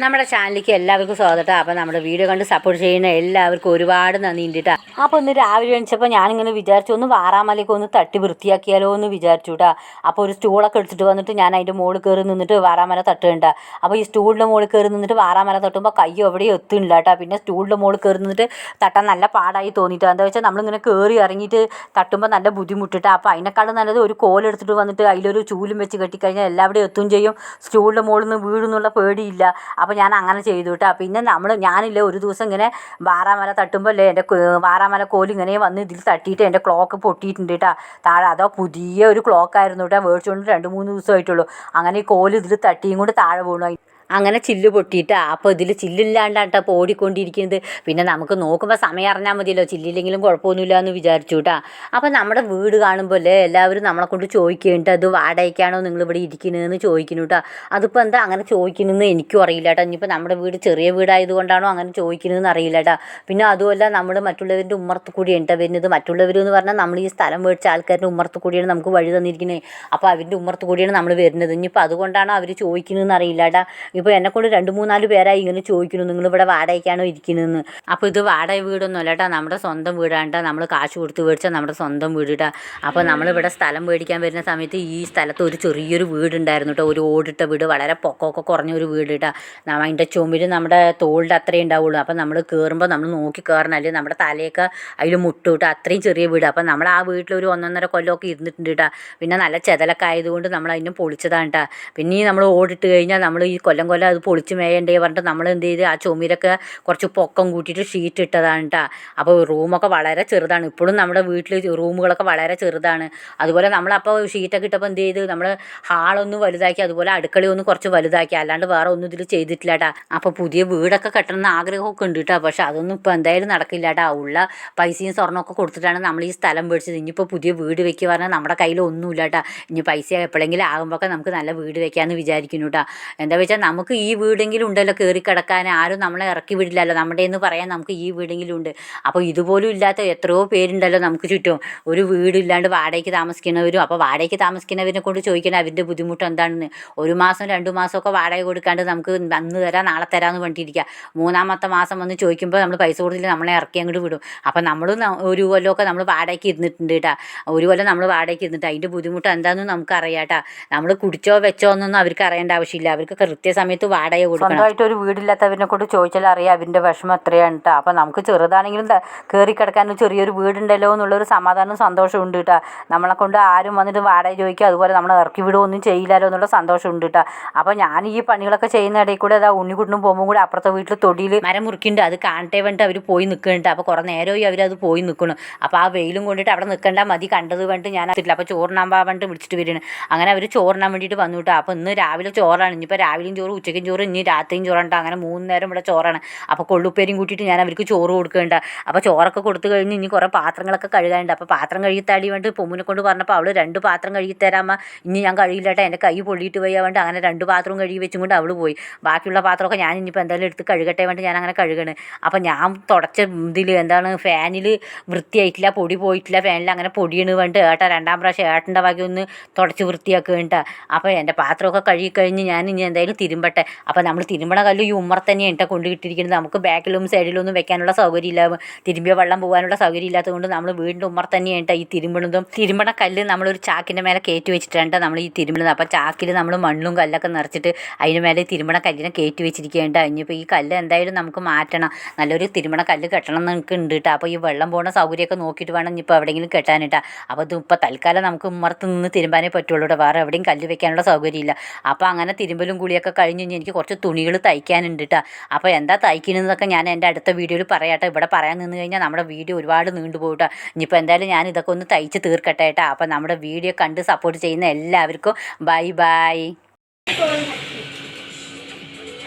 നമ്മുടെ ചാനലിലേക്ക് എല്ലാവർക്കും സ്വാഗതം. അപ്പോൾ നമ്മുടെ വീഡിയോ കണ്ട് സപ്പോർട്ട് ചെയ്യുന്ന എല്ലാവർക്കും ഒരുപാട് നന്ദി ഉണ്ടിട്ടാ അപ്പോൾ ഒന്ന് രാവിലെ എണിച്ചപ്പോൾ ഞാനിങ്ങനെ വിചാരിച്ചു ഒന്ന് വാറാമലയ്ക്ക് ഒന്ന് തട്ടി വൃത്തിയാക്കിയാലോ എന്ന് വിചാരിച്ചു കേട്ടാ അപ്പോൾ ഒരു സ്റ്റൂളൊക്കെ എടുത്തിട്ട് വന്നിട്ട് ഞാൻ അതിന്റെ മുകളിൽ കയറി നിന്നിട്ട് വാറാമല തട്ടുകണ്ട. അപ്പോൾ ഈ സ്റ്റൂളിന്റെ മുകളിൽ കയറി നിന്നിട്ട് വാറാമല തട്ടുമ്പോൾ കൈ എവിടെയും എത്തുന്നില്ല കേട്ടോ പിന്നെ സ്റ്റൂളിന്റെ മുകളിൽ കയറി നിന്നിട്ട് തട്ടാൻ നല്ല പാടായി തോന്നിയിട്ട് എന്താ വെച്ചാൽ നമ്മളിങ്ങനെ കയറി ഇറങ്ങിയിട്ട് തട്ടുമ്പോൾ നല്ല ബുദ്ധിമുട്ടിട്ടാ. അപ്പോൾ അതിനേക്കാളും നല്ലത് ഒരു കോലെടുത്തിട്ട് വന്നിട്ട് അതിലൊരു ചൂലും വെച്ച് കെട്ടിക്കഴിഞ്ഞാൽ എല്ലാവിടെയും എത്തുകയും ചെയ്യും. സ്റ്റൂളിന്റെ മുകളിൽ നിന്ന് വീഴുന്നുള്ള പേടിയില്ല. അപ്പോൾ ഞാൻ അങ്ങനെ ചെയ്തു കേട്ടോ പിന്നെ നമ്മൾ ഞാനില്ലേ ഒരു ദിവസം ഇങ്ങനെ വാറാമല തട്ടുമ്പോൾ അല്ലേ എന്റെ വാറാമല കോൽ ഇങ്ങനെ വന്ന് ഇതിൽ തട്ടിയിട്ട് എന്റെ ക്ലോക്ക് പൊട്ടിയിട്ടുണ്ട് കേട്ടോ താഴെ അതോ പുതിയ ഒരു ക്ലോക്കായിരുന്നു കേട്ടോ മേടിച്ചുകൊണ്ട് രണ്ട് മൂന്ന് ദിവസമായിട്ടുള്ളൂ. അങ്ങനെ ഈ കോൽ ഇതിൽ തട്ടിയും കൊണ്ട് താഴെ വീണു. അങ്ങനെ ചില്ല് പൊട്ടിയിട്ട്. അപ്പോൾ ഇതിൽ ചില്ലില്ലാണ്ടാണ് ഇപ്പോൾ ഓടിക്കൊണ്ടിരിക്കുന്നത്. പിന്നെ നമുക്ക് നോക്കുമ്പോൾ സമയം അറിഞ്ഞാൽ മതിയല്ലോ. ചില്ലില്ലെങ്കിലും കുഴപ്പമൊന്നുമില്ല എന്ന് വിചാരിച്ചു കേട്ടോ അപ്പോൾ നമ്മുടെ വീട് കാണുമ്പോൾ അല്ലേ എല്ലാവരും നമ്മളെ കൊണ്ട് ചോദിക്കുന്നുണ്ട്. അത് വാടകയ്ക്കാണോ നിങ്ങൾ ഇവിടെ ഇരിക്കുന്നതെന്ന് ചോദിക്കുന്നു കേട്ടോ അതിപ്പോൾ എന്താ അങ്ങനെ ചോദിക്കുന്നതെന്ന് എനിക്കും അറിയില്ല കേട്ടോ ഇനിയിപ്പോൾ നമ്മുടെ വീട് ചെറിയ വീടായതുകൊണ്ടാണോ അങ്ങനെ ചോദിക്കുന്നതെന്ന് അറിയില്ല കേട്ടോ പിന്നെ അതുമല്ല നമ്മൾ മറ്റുള്ളവരുടെ ഉമ്മർത്ത് കൂടിയാണ് ട്ടോ വരുന്നത്. മറ്റുള്ളവർ എന്ന് പറഞ്ഞാൽ നമ്മൾ ഈ സ്ഥലം മേടിച്ച ആൾക്കാരുടെ ഉമ്മർത്ത് കൂടിയാണ് നമുക്ക് വഴി തന്നിരിക്കുന്നത് അപ്പോൾ അവരുടെ ഉമ്മർത്ത് കൂടിയാണ് നമ്മൾ വരുന്നത്. ഇനിയിപ്പോൾ അതുകൊണ്ടാണോ അവർ ചോദിക്കുന്നതെന്ന് അറിയില്ല കേട്ടോ ഇപ്പോൾ എന്നെക്കൊണ്ട് രണ്ട് മൂന്നാൽ പേരായി ഇങ്ങനെ ചോദിക്കുന്നു നിങ്ങൾ ഇവിടെ വാടകയ്ക്കാണോ ഇരിക്കുന്നതെന്ന്? അപ്പോൾ ഇത് വാടക വീടൊന്നും അല്ല കേട്ടോ നമ്മുടെ സ്വന്തം വീടാണ് നമ്മൾ കാശ് കൊടുത്ത് മേടിച്ചാൽ നമ്മുടെ സ്വന്തം വീട് അപ്പോൾ നമ്മളിവിടെ സ്ഥലം മേടിക്കാൻ വരുന്ന സമയത്ത് ഈ സ്ഥലത്ത് ഒരു ചെറിയൊരു വീടുണ്ടായിരുന്നു കേട്ടോ ഒരു ഓടിട്ട വീട് വളരെ പൊക്കമൊക്കെ കുറഞ്ഞ ഒരു വീട് കേട്ടോ അതിന്റെ ചുമര് നമ്മുടെ തോളിന്റെ അത്രയേ ഉണ്ടാവുള്ളൂ. അപ്പോൾ നമ്മൾ കയറുമ്പോൾ നമ്മൾ നോക്കി കയറണം നമ്മുടെ തലയൊക്കെ അതിൽ മുട്ടു കേട്ടോ അത്രയും ചെറിയ വീട്. അപ്പോൾ നമ്മൾ ആ വീട്ടിൽ ഒരു ഒന്നൊന്നര കൊല്ലമൊക്കെ ഇരുന്നിട്ടുണ്ട് കേട്ടോ പിന്നെ നല്ല ചെതലൊക്കെ ആയതുകൊണ്ട് നമ്മൾ അതിനെ പൊളിച്ചതാണ് കേട്ടോ പിന്നെ നമ്മൾ ഓടിട്ട് കഴിഞ്ഞാൽ നമ്മൾ ഈ കൊല്ലം കൊല്ലം അത് പൊളിച്ച് മേയണ്ടേ പറഞ്ഞിട്ട് നമ്മൾ എന്ത് ചെയ്ത്? ആ ചുമരൊക്കെ കുറച്ച് പൊക്കം കൂട്ടിയിട്ട് ഷീറ്റ് ഇട്ടതാണ് കേട്ടോ അപ്പോൾ റൂമൊക്കെ വളരെ ചെറുതാണ്. ഇപ്പോഴും നമ്മുടെ വീട്ടിൽ റൂമുകളൊക്കെ വളരെ ചെറുതാണ്. അതുപോലെ നമ്മളപ്പോൾ ഷീറ്റൊക്കെ ഇട്ടപ്പോൾ എന്ത് ചെയ്ത്? നമ്മൾ ഹാളൊന്ന് വലുതാക്കി അതുപോലെ അടുക്കളയൊന്ന് കുറച്ച് വലുതാക്കി. അല്ലാണ്ട് വേറെ ഒന്നും ഇതിൽ ചെയ്തിട്ടില്ല കേട്ടോ അപ്പോൾ പുതിയ വീടൊക്കെ കെട്ടണം എന്ന് ആഗ്രഹമൊക്കെ ഉണ്ട് കേട്ടോ പക്ഷെ അതൊന്നും ഇപ്പോൾ എന്തായാലും നടക്കില്ല കേട്ടോ ഉള്ള പൈസയും സ്വർണമൊക്കെ കൊടുത്തിട്ടാണ് നമ്മൾ ഈ സ്ഥലം മേടിച്ചത്. ഇനിയിപ്പോൾ പുതിയ വീട് വെക്കുക പറഞ്ഞാൽ നമ്മുടെ കയ്യിൽ ഒന്നുമില്ല കേട്ടോ ഇനി പൈസ എപ്പോഴെങ്കിലും ആകുമ്പോഴൊക്കെ നമുക്ക് നല്ല വീട് വെക്കാമെന്ന് വിചാരിക്കുന്നു കേട്ടോ എന്താ വെച്ചാൽ നമുക്ക് ഈ വീടെങ്കിലും ഉണ്ടല്ലോ കയറി കിടക്കാൻ. ആരും നമ്മളെ ഇറക്കി വിടില്ലല്ലോ. നമ്മുടെ എന്ന് പറയാൻ നമുക്ക് ഈ വീടെങ്കിലും ഉണ്ട്. അപ്പോൾ ഇതുപോലും ഇല്ലാത്ത എത്രയോ പേരുണ്ടല്ലോ നമുക്ക് ചുറ്റും. ഒരു വീടില്ലാണ്ട് വാടകയ്ക്ക് താമസിക്കുന്നവരും അപ്പോൾ വാടകയ്ക്ക് താമസിക്കുന്നവരെ കൊണ്ട് ചോദിക്കണം അവരുടെ ബുദ്ധിമുട്ട് എന്താണെന്ന്. ഒരു മാസം രണ്ടു മാസമൊക്കെ വാടക കൊടുക്കാണ്ട് നമുക്ക് അന്ന് തരാം നാളെ തരാമെന്ന് വേണ്ടിയിരിക്കുക മൂന്നാമത്തെ മാസം വന്ന് ചോദിക്കുമ്പോൾ നമ്മൾ പൈസ കൊടുത്തില്ല നമ്മളെ ഇറക്കി അങ്ങോട്ട് വിടും. അപ്പോൾ നമ്മളും ഒരു കൊല്ലമൊക്കെ നമ്മൾ വാടകയ്ക്ക് ഇരുന്നിട്ടുണ്ട് കേട്ടോ. ഒരു കൊല്ലം നമ്മൾ വാടകയ്ക്ക് ഇരുന്നിട്ട് അതിന്റെ ബുദ്ധിമുട്ട് എന്താണെന്ന് നമുക്ക് അറിയാം കേട്ടോ. നമ്മൾ കുടിച്ചോ വെച്ചോ എന്നൊന്നും അവർക്ക് അറിയേണ്ട ആവശ്യമില്ല. അവർക്ക് കൃത്യസമയത്ത് വാടക കൊടുക്കണം. സ്വന്തമായിട്ട് ഒരു വീടില്ലാത്തവരെ കൊണ്ട് ചോദിച്ചാൽ അറിയാം അവരുടെ വിഷമം എത്രയാണ് കേട്ടോ അപ്പോൾ നമുക്ക് ചെറുതാണെങ്കിലും കയറി കിടക്കാൻ ചെറിയൊരു വീടുണ്ടല്ലോ എന്നുള്ളൊരു സമാധാനവും സന്തോഷവും ഉണ്ട് കേട്ടോ നമ്മളെ കൊണ്ട് ആരും വന്നിട്ട് വാടക ചോദിക്കുക അതുപോലെ നമ്മളെ ഇറക്കി വിടുകയൊന്നും ചെയ്യില്ലല്ലോ എന്നുള്ള സന്തോഷം ഉണ്ട് കേട്ടോ അപ്പോൾ ഞാൻ ഈ പണികളൊക്കെ ചെയ്യുന്ന ഇടയിൽ കൂടെ അതാ ഉണ്ണിക്കുട്ടനും പോകുമ്പോൾ കൂടെ അപ്പുറത്തെ വീട്ടിൽ തൊടിയിൽ മരം മുറിക്കുന്നുണ്ട്. അത് കാണട്ടെ വേണ്ടിട്ട് അവർ പോയി നിൽക്കുന്നുണ്ട് അപ്പോൾ കുറേ നേരമായി അവരത് പോയി നിൽക്കണം അപ്പോൾ ആ വെയിലും കൊണ്ടിട്ട് അവിടെ നിൽക്കേണ്ട മതി കണ്ടത് വേണ്ടിട്ട് ഞാൻ അറിയില്ല അപ്പോൾ ചോറിനാൻ വേണ്ടിട്ട് വിളിച്ചിട്ട് വരികയാണ്. അങ്ങനെ അവർ ചോറിനാൻ വേണ്ടിയിട്ട് വന്നു കേട്ടോ അപ്പോൾ ഇന്ന് രാവിലെ ചോറാണ്. ഇനിയിപ്പോൾ രാവിലെയും ചോറ് ഉച്ചയ്ക്കും ചോറ് ഇനി രാത്രിയും ചോറുണ്ട് അങ്ങനെ മൂന്ന് നേരം ഇവിടെ ചോറാണ്. അപ്പോൾ കൊള്ളുപ്പേരും കൂട്ടിയിട്ട് ഞാൻ അവർക്ക് ചോറ് കൊടുക്കുന്നുണ്ട് അപ്പോൾ ചോറൊക്കെ കൊടുത്തു കഴിഞ്ഞ് ഇനി കുറേ പാത്രങ്ങളൊക്കെ കഴുകാനുണ്ട്. അപ്പോൾ പാത്രം കഴുകിത്താടി വേണ്ടി പൊമ്മിനെ കൊണ്ട് പറഞ്ഞപ്പോൾ അവൾ രണ്ട് പാത്രം കഴുകി തരാമ ഇനി ഞാൻ കഴിയില്ലട്ടെ എന്റെ കൈ പൊള്ളിയിട്ട് പോയാൽ വേണ്ട. അങ്ങനെ രണ്ട് പാത്രവും കഴുകി വെച്ചും കൊണ്ട് അവൾ പോയി. ബാക്കിയുള്ള പാത്രമൊക്കെ ഞാൻ ഇനിയിപ്പോൾ എന്തായാലും എടുത്ത് കഴുകട്ടെ വേണ്ടി ഞാൻ അങ്ങനെ കഴുകണ്. അപ്പോൾ ഞാൻ തുടച്ച ഇതിൽ എന്താണ് ഫാനിൽ വൃത്തിയായിട്ടില്ല പൊടി പോയിട്ടില്ല ഫാനിൽ അങ്ങനെ പൊടിയാണ് വേണ്ട. ഏട്ടാ രണ്ടാം പ്രാവശ്യം ഏട്ടന്റെ വകയൊന്ന് തുടച്ച് വൃത്തിയാക്കുക വേണ്ട അപ്പോൾ എന്റെ പാത്രമൊക്കെ കഴുകി കഴിഞ്ഞ് ഞാൻ ഇനി എന്തായാലും തിരുമ്പട്ടെ അപ്പോൾ നമ്മൾ തിരുമ്പണ കല്ല് ഈ ഉമ്മർ തന്നെയാണ് കേട്ടോ കൊണ്ടുകിട്ടിരിക്കുന്നത് നമുക്ക് ബാക്കിലും സൈഡിലും ഒന്നും വെക്കാനുള്ള സൗകര്യമില്ല. തിരുമ്പിയ വെള്ളം പോകാനുള്ള സൗകര്യം ഇല്ലാത്തതുകൊണ്ട് നമ്മൾ വീണ്ടും ഉമ്മർ തന്നെ ട്ടോ ഈ തിരുമ്പണതും തിരുമ്പണ കല്ല് നമ്മളൊരു ചാക്കിന്റെ മേലെ കയറ്റി വെച്ചിട്ടാണ് ട്ടോ നമ്മൾ ഈ തിരുമ്പണത് അപ്പോൾ ചാക്കിൽ നമ്മൾ മണ്ണും കല്ലൊക്കെ നിറച്ചിട്ട് അതിന് മേലെ തിരുമ്പണ കല്ലിനെ കയറ്റി വെച്ചിരിക്കേണ്ട. ഇനിയിപ്പോൾ ഈ കല്ല് എന്തായാലും നമുക്ക് മാറ്റണം. നല്ലൊരു തിരുമ്പണ കല്ല് കെട്ടണം എന്ന് നമുക്ക് ഉണ്ട് കേട്ടോ അപ്പോൾ ഈ വെള്ളം പോകുന്ന സൗകര്യമൊക്കെ നോക്കിയിട്ട് വേണം ഇനിയിപ്പോൾ എവിടെയെങ്കിലും കെട്ടാനിട്ടാ അപ്പോൾ ഇത് ഇപ്പോൾ തൽക്കാലം നമുക്ക് ഉമ്മർത്ത് നിന്ന് തിരുമ്പാനേ പറ്റുള്ളൂ വേറെ എവിടെയും കല്ല് വെക്കാനുള്ള സൗകര്യമില്ല. അപ്പോൾ അങ്ങനെ തിരുമ്പലും കുളിയൊക്കെ കഴിഞ്ഞ് കഴിഞ്ഞ് എനിക്ക് കുറച്ച് തുണികൾ തയ്ക്കാനുണ്ട് കേട്ടോ അപ്പോൾ എന്താ തയ്ക്കണമെന്നൊക്കെ ഞാൻ എന്റെ അടുത്ത വീഡിയോയിൽ പറയാട്ടോ. ഇവിടെ പറയാൻ നിന്ന് കഴിഞ്ഞാൽ നമ്മുടെ വീഡിയോ ഒരുപാട് നീണ്ടു കേട്ടോ ഇനിയിപ്പോൾ എന്തായാലും ഞാൻ ഇതൊക്കെ ഒന്ന് തയ്ച്ച് തീർക്കട്ടെ കേട്ടോ. അപ്പോൾ നമ്മുടെ വീഡിയോ കണ്ട് സപ്പോർട്ട് ചെയ്യുന്ന എല്ലാവർക്കും ബൈ ബൈ.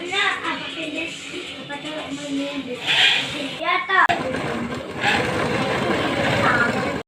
അല്ല അപ്പത്തിന്റെ അപ്പത്തെ